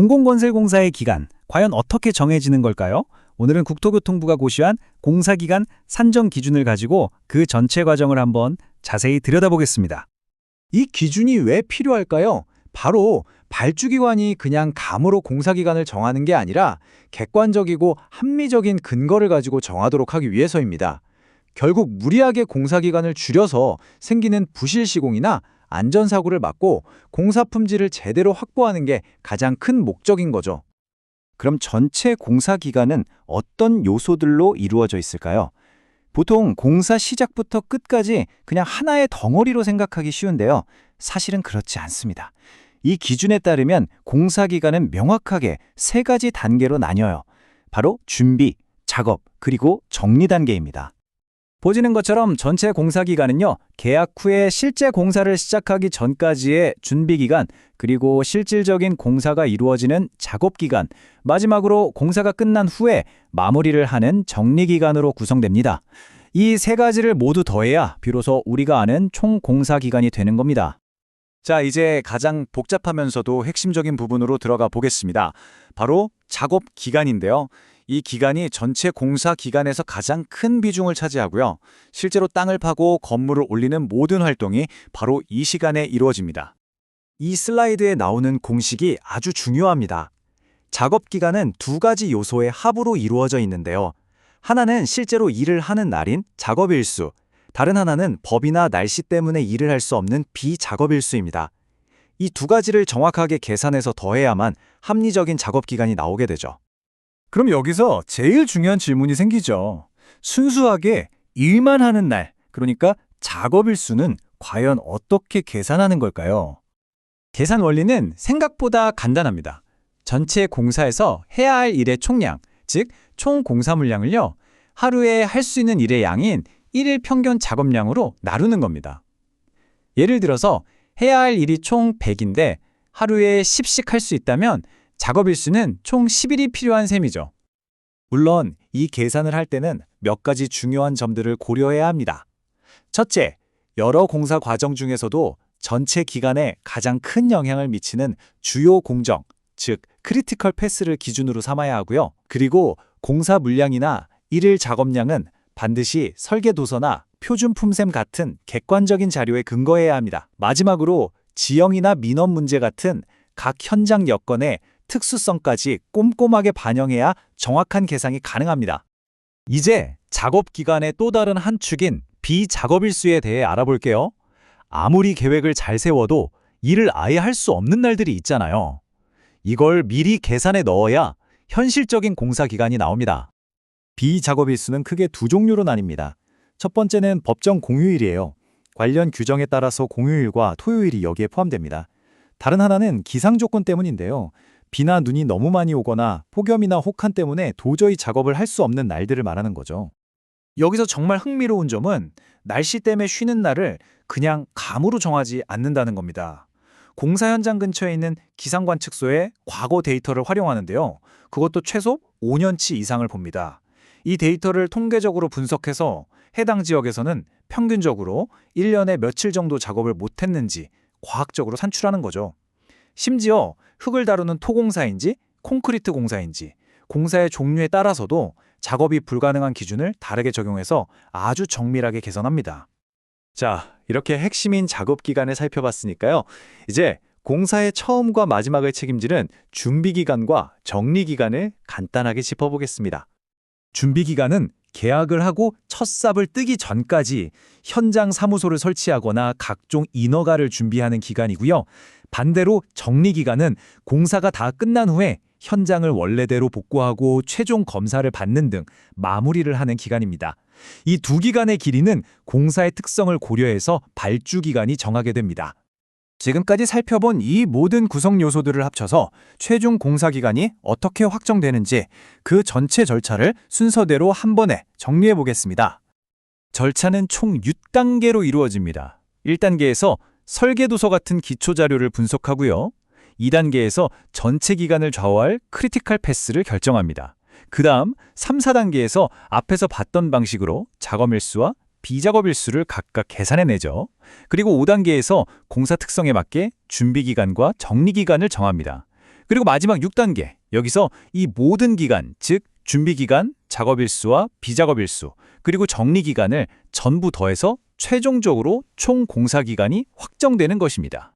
공공건설공사의 기간, 과연 어떻게 정해지는 걸까요? 오늘은 국토교통부가 고시한 공사기간 산정 기준을 가지고 그 전체 과정을 한번 자세히 들여다보겠습니다. 이 기준이 왜 필요할까요? 바로 발주기관이 그냥 감으로 공사기간을 정하는 게 아니라 객관적이고 합리적인 근거를 가지고 정하도록 하기 위해서입니다. 결국 무리하게 공사기간을 줄여서 생기는 부실 시공이나 안전사고를 막고 공사 품질을 제대로 확보하는 게 가장 큰 목적인 거죠. 그럼 전체 공사 기간은 어떤 요소들로 이루어져 있을까요? 보통 공사 시작부터 끝까지 그냥 하나의 덩어리로 생각하기 쉬운데요. 사실은 그렇지 않습니다. 이 기준에 따르면 공사 기간은 명확하게 세 가지 단계로 나뉘어요. 바로 준비, 작업, 그리고 정리 단계입니다. 보시는 것처럼 전체 공사 기간은요, 계약 후에 실제 공사를 시작하기 전까지의 준비 기간, 그리고 실질적인 공사가 이루어지는 작업 기간, 마지막으로 공사가 끝난 후에 마무리를 하는 정리 기간으로 구성됩니다. 이 세 가지를 모두 더해야 비로소 우리가 아는 총 공사 기간이 되는 겁니다. 자, 이제 가장 복잡하면서도 핵심적인 부분으로 들어가 보겠습니다. 바로 작업 기간인데요. 이 기간이 전체 공사 기간에서 가장 큰 비중을 차지하고요. 실제로 땅을 파고 건물을 올리는 모든 활동이 바로 이 시간에 이루어집니다. 이 슬라이드에 나오는 공식이 아주 중요합니다. 작업 기간은 두 가지 요소의 합으로 이루어져 있는데요. 하나는 실제로 일을 하는 날인 작업일수, 다른 하나는 법이나 날씨 때문에 일을 할 수 없는 비작업일수입니다. 이 두 가지를 정확하게 계산해서 더해야만 합리적인 작업 기간이 나오게 되죠. 그럼 여기서 제일 중요한 질문이 생기죠. 순수하게 일만 하는 날, 그러니까 작업일수는 과연 어떻게 계산하는 걸까요? 계산 원리는 생각보다 간단합니다. 전체 공사에서 해야 할 일의 총량, 즉 총 공사 물량을요. 하루에 할 수 있는 일의 양인 1일 평균 작업량으로 나누는 겁니다. 예를 들어서 해야 할 일이 총 100인데 하루에 10씩 할 수 있다면 작업 일수는 총 10일이 필요한 셈이죠. 물론 이 계산을 할 때는 몇 가지 중요한 점들을 고려해야 합니다. 첫째, 여러 공사 과정 중에서도 전체 기간에 가장 큰 영향을 미치는 주요 공정, 즉 크리티컬 패스를 기준으로 삼아야 하고요. 그리고 공사 물량이나 일일 작업량은 반드시 설계 도서나 표준 품셈 같은 객관적인 자료에 근거해야 합니다. 마지막으로 지형이나 민원 문제 같은 각 현장 여건의 특수성까지 꼼꼼하게 반영해야 정확한 계산이 가능합니다. 이제 작업 기간의 또 다른 한 축인 비작업일수에 대해 알아볼게요. 아무리 계획을 잘 세워도 일을 아예 할 수 없는 날들이 있잖아요. 이걸 미리 계산에 넣어야 현실적인 공사 기간이 나옵니다. 비작업일수는 크게 두 종류로 나뉩니다. 첫 번째는 법정 공휴일이에요. 관련 규정에 따라서 공휴일과 토요일이 여기에 포함됩니다. 다른 하나는 기상 조건 때문인데요. 비나 눈이 너무 많이 오거나 폭염이나 혹한 때문에 도저히 작업을 할 수 없는 날들을 말하는 거죠. 여기서 정말 흥미로운 점은 날씨 때문에 쉬는 날을 그냥 감으로 정하지 않는다는 겁니다. 공사 현장 근처에 있는 기상 관측소의 과거 데이터를 활용하는데요. 그것도 최소 5년치 이상을 봅니다. 이 데이터를 통계적으로 분석해서 해당 지역에서는 평균적으로 1년에 며칠 정도 작업을 못했는지 과학적으로 산출하는 거죠. 심지어 흙을 다루는 토공사인지 콘크리트 공사인지 공사의 종류에 따라서도 작업이 불가능한 기준을 다르게 적용해서 아주 정밀하게 개선합니다. 자, 이렇게 핵심인 작업 기간을 살펴봤으니까요. 이제 공사의 처음과 마지막을 책임지는 준비 기간과 정리 기간을 간단하게 짚어보겠습니다. 준비 기간은 계약을 하고 첫 삽을 뜨기 전까지 현장 사무소를 설치하거나 각종 인허가를 준비하는 기간이고요. 반대로 정리 기간은 공사가 다 끝난 후에 현장을 원래대로 복구하고 최종 검사를 받는 등 마무리를 하는 기간입니다. 이 두 기간의 길이는 공사의 특성을 고려해서 발주 기간이 정하게 됩니다. 지금까지 살펴본 이 모든 구성 요소들을 합쳐서 최종 공사 기간이 어떻게 확정되는지 그 전체 절차를 순서대로 한 번에 정리해 보겠습니다. 절차는 총 6단계로 이루어집니다. 1단계에서 설계도서 같은 기초 자료를 분석하고요. 2단계에서 전체 기간을 좌우할 크리티컬 패스를 결정합니다. 그 다음 3, 4단계에서 앞에서 봤던 방식으로 작업일수와 비작업 일수를 각각 계산해내죠. 그리고 5단계에서 공사 특성에 맞게 준비 기간과 정리 기간을 정합니다. 그리고 마지막 6단계. 여기서 이 모든 기간, 즉 준비 기간, 작업 일수와 비작업 일수, 그리고 정리 기간을 전부 더해서 최종적으로 총 공사 기간이 확정되는 것입니다.